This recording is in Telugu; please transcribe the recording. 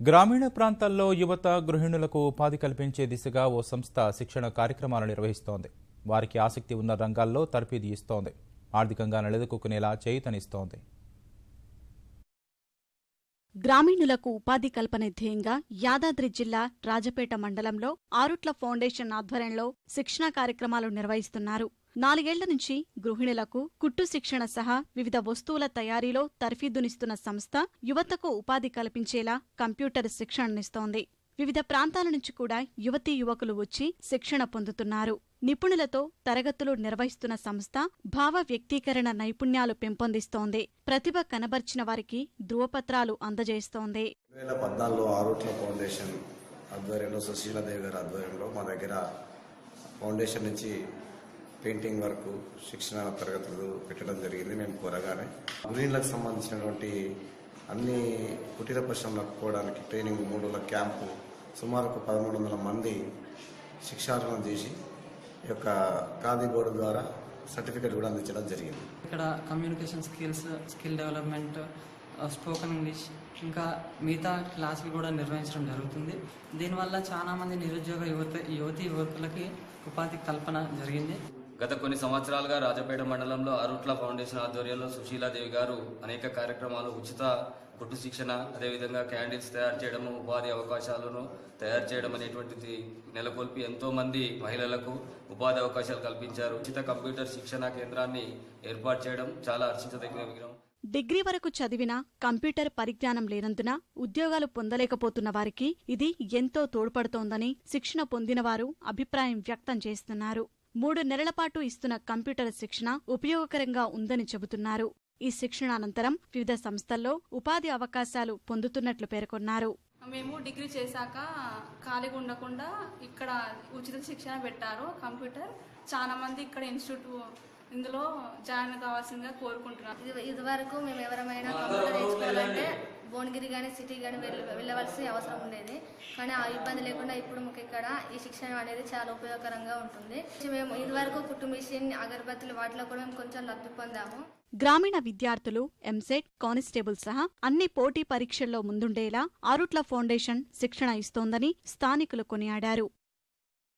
గ్రామీణ ప్రాంతాల్లో యువత గృహిణులకు ఉపాధి కల్పించే దిశగా ఓ సంస్థ శిక్షణ కార్యక్రమాలు నిర్వహిస్తోంది. వారికి ఆసక్తి ఉన్న రంగాల్లో తర్ఫీదు ఇస్తోంది. ఆర్థికంగా నిలదొక్కునేలా చేయుతనిస్తోంది. గ్రామీణులకు ఉపాధి కల్పన ధ్యేయంగా యాదాద్రి జిల్లా రాజపేట మండలంలో ఆరుట్ల ఫౌండేషన్ ఆధ్వర్యంలో శిక్షణా కార్యక్రమాలు నిర్వహిస్తున్నారు. నాలుగేళ్ళ నుంచి గృహిణులకు కుట్టు శిక్షణ సహా వివిధ వస్తువుల తయారీలో తర్ఫీదునిస్తున్న సంస్థ యువతకు ఉపాధి కల్పించేలా కంప్యూటర్ శిక్షణనిస్తోంది. వివిధ ప్రాంతాల నుంచి కూడా యువతీ యువకులు వచ్చి శిక్షణ పొందుతున్నారు. నిపుణులతో తరగతులు నిర్వహిస్తున్న సంస్థ భావ వ్యక్తీకరణ నైపుణ్యాలు పెంపొందిస్తోంది. ప్రతిభ కనబర్చిన వారికి ధృవపత్రాలు అందజేస్తోంది. ఫౌండేషన్ ఆధ్వర్యంలో సుశీలాదేవి గారి ఆధ్వర్యంలో మా దగ్గర ఫౌండేషన్ నుంచి పెయింటింగ్ వరకు శిక్షణ తరగతులు పెట్టడం జరిగింది మేము కోరగానే. గృహిణులకు సంబంధించినటువంటి అన్ని కుటీర పరిశ్రమలు పోవడానికి ట్రైనింగ్ మూడు రోజుల క్యాంపు సుమారు ఒక పదమూడు వందల మంది శిక్షార్హన చేసి ఈ యొక్క ఖాదీ బోర్డు ద్వారా సర్టిఫికేట్ కూడా అందించడం జరిగింది. ఇక్కడ communication skills skill development spoken English ఇంకా మిగతా క్లాసులు కూడా నిర్వహించడం జరుగుతుంది. దీనివల్ల చాలా మంది నిరుద్యోగ యువత యువతి యువకులకి ఉపాధి కల్పన జరిగింది. గత కొన్ని సంవత్సరాలుగా రాజపేట మండలంలో అరుట్ల ఫౌండేషన్ ఆధ్వర్యంలో సుశీలాదేవి గారు అనేక కార్యక్రమాలు ఉచిత కుట్టు శిక్షణ అదేవిధంగా క్యాండిల్స్ తయారు చేయడము ఉపాధి అవకాశాలను తయారు చేయడం అనేటువంటిది నెలకొల్పి ఎంతో మంది మహిళలకు ఉపాధి అవకాశాలు కల్పించారు. ఉచిత కంప్యూటర్ శిక్షణ కేంద్రాన్ని ఏర్పాటు చేయడం చాలా హర్షించదగిన విగ్రహం. డిగ్రీ వరకు చదివినా కంప్యూటర్ పరిజ్ఞానం లేనందున ఉద్యోగాలు పొందలేకపోతున్న వారికి ఇది ఎంతో తోడ్పడుతోందని శిక్షణ పొందినవారు అభిప్రాయం వ్యక్తం చేస్తున్నారు. మూడు నెలల పాటు ఇస్తున్న కంప్యూటర్ శిక్షణ ఉపయోగకరంగా ఉందని చెబుతున్నారు. ఈ శిక్షణ అనంతరం వివిధ సంస్థల్లో ఉపాధి అవకాశాలు పొందుతున్నట్లు పేర్కొన్నారు. మేము డిగ్రీ చేశాక ఖాళీగా ఉండకుండా ఇక్కడ ఉచిత శిక్షణ పెట్టారు కంప్యూటర్. చాలా మంది ఇక్కడ ఇన్స్టిట్యూట్ ఇందులో జాయిన్ కావాల్సిందిగా కోరుకుంటున్నాను ఇది ఇదివరకు మేము ఎవరమైనా కంప్యూటర్ నేర్చుకోవాలంటే భువనగిరి కానీ సిటీ కానీ వెళ్ళ వెళ్ళవలసిన అవసరం ఉండేది. కానీ ఆ ఇబ్బంది లేకుండా ఇప్పుడు మాకు ఇక్కడ ఈ శిక్షణ అనేది చాలా ఉపయోగకరంగా ఉంటుంది. మేము ఇదివరకు కుట్టు మిషన్ అగరబత్తులు వాటిలో కూడా మేము కొంచెం లబ్ధి పొందాము. గ్రామీణ విద్యార్థులు ఎంసెట్ కానిస్టేబుల్ సహా అన్ని పోటీ పరీక్షల్లో ముందుండేలా ఆరుట్ల ఫౌండేషన్ శిక్షణ ఇస్తోందని స్థానికులు కొనియాడారు.